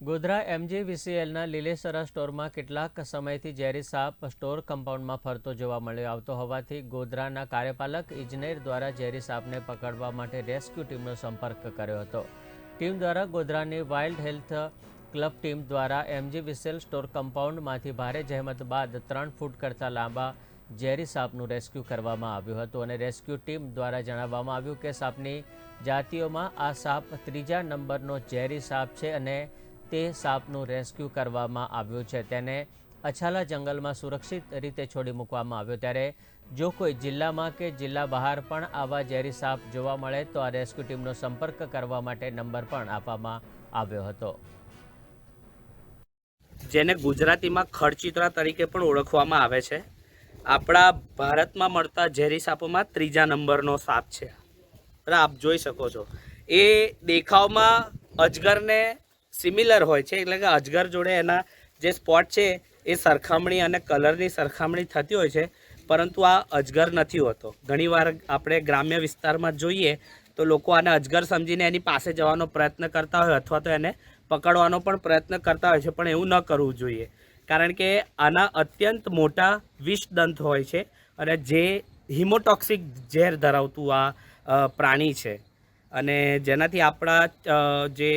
ગોધરા એમજીવીસીએલના લીલેસરા સ્ટોરમાં કેટલાક સમયથી ઝેરી સાપ સ્ટોર કમ્પાઉન્ડમાં ફરતો જોવા મળ્યો. આવતો હોવાથી ગોધરાના કાર્યપાલક ઇજનેર દ્વારા ઝેરી સાપને પકડવા માટે રેસ્ક્યુ ટીમનો સંપર્ક કર્યો હતો. ટીમ દ્વારા ગોધરાની વાઇલ્ડ હેલ્થ ક્લબ ટીમ દ્વારા એમજીવીસીએલ સ્ટોર કમ્પાઉન્ડમાંથી ભારે જહેમત બાદ ત્રણ ફૂટ કરતાં લાંબા ઝેરી સાપનું રેસ્ક્યુ કરવામાં આવ્યું હતું અને રેસ્ક્યુ ટીમ દ્વારા જણાવવામાં આવ્યું કે સાપની જાતિઓમાં આ સાપ ત્રીજા નંબરનો ઝેરી સાપ છે અને તે સાપનું રેસ્ક્યુ કરવામાં આવ્યું છે. તેને અછાલા જંગલમાં સુરક્ષિત રીતે છોડી મૂકવામાં આવ્યો. ત્યારે જો કોઈ જિલ્લામાં કે જિલ્લા બહાર પણ આવા ઝેરી સાપ જોવા મળે તો આ રેસ્ક્યુ ટીમનો સંપર્ક કરવા માટે નંબર પણ આપવામાં આવ્યો હતો. જેને ગુજરાતીમાં ખડચિત્રા તરીકે પણ ઓળખવામાં આવે છે. આપણા ભારતમાં મળતા ઝેરી સાપોમાં ત્રીજા નંબરનો સાપ છે. આપ જોઈ શકો છો. એ દેખાવમાં અજગરને સિમિલર હોય છે. એટલે કે અજગર જોડે એના જે સ્પોટ છે, એ સરખામણી અને કલરની સરખામણી થતી હોય છે. પરંતુ આ અજગર નથી હોતો. ઘણીવાર આપણે ગ્રામ્ય વિસ્તારમાં જોઈએ તો લોકો આને અજગર સમજીને એની પાસે જવાનો પ્રયત્ન કરતા હોય અથવા તો એને પકડવાનો પણ પ્રયત્ન કરતા હોય છે, પણ એવું ન કરવું જોઈએ. કારણ કે આના અત્યંત મોટા વિષદંત હોય છે અને જે હિમોટોક્સિક ઝેર ધરાવતું આ પ્રાણી છે. અને જેનાથી આપણા જે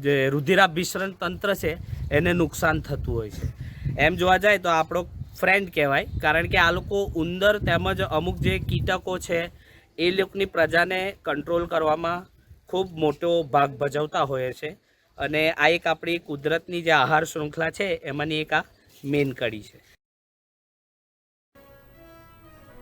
જે રુધિરાભિસરણ તંત્ર છે, એને નુકસાન થતું હોય છે. એમ જોવા જાય તો આપણો ફ્રેન્ડ કહેવાય, કારણ કે આ લોકો ઉંદર તેમજ અમુક જે કીટકો છે, એ લોકોની પ્રજાને કંટ્રોલ કરવામાં ખૂબ મોટો ભાગ ભજવતા હોય છે. અને આ એક આપણી કુદરતની જે આહાર શૃંખલા છે, એમાંની એક આ મેન કડી છે.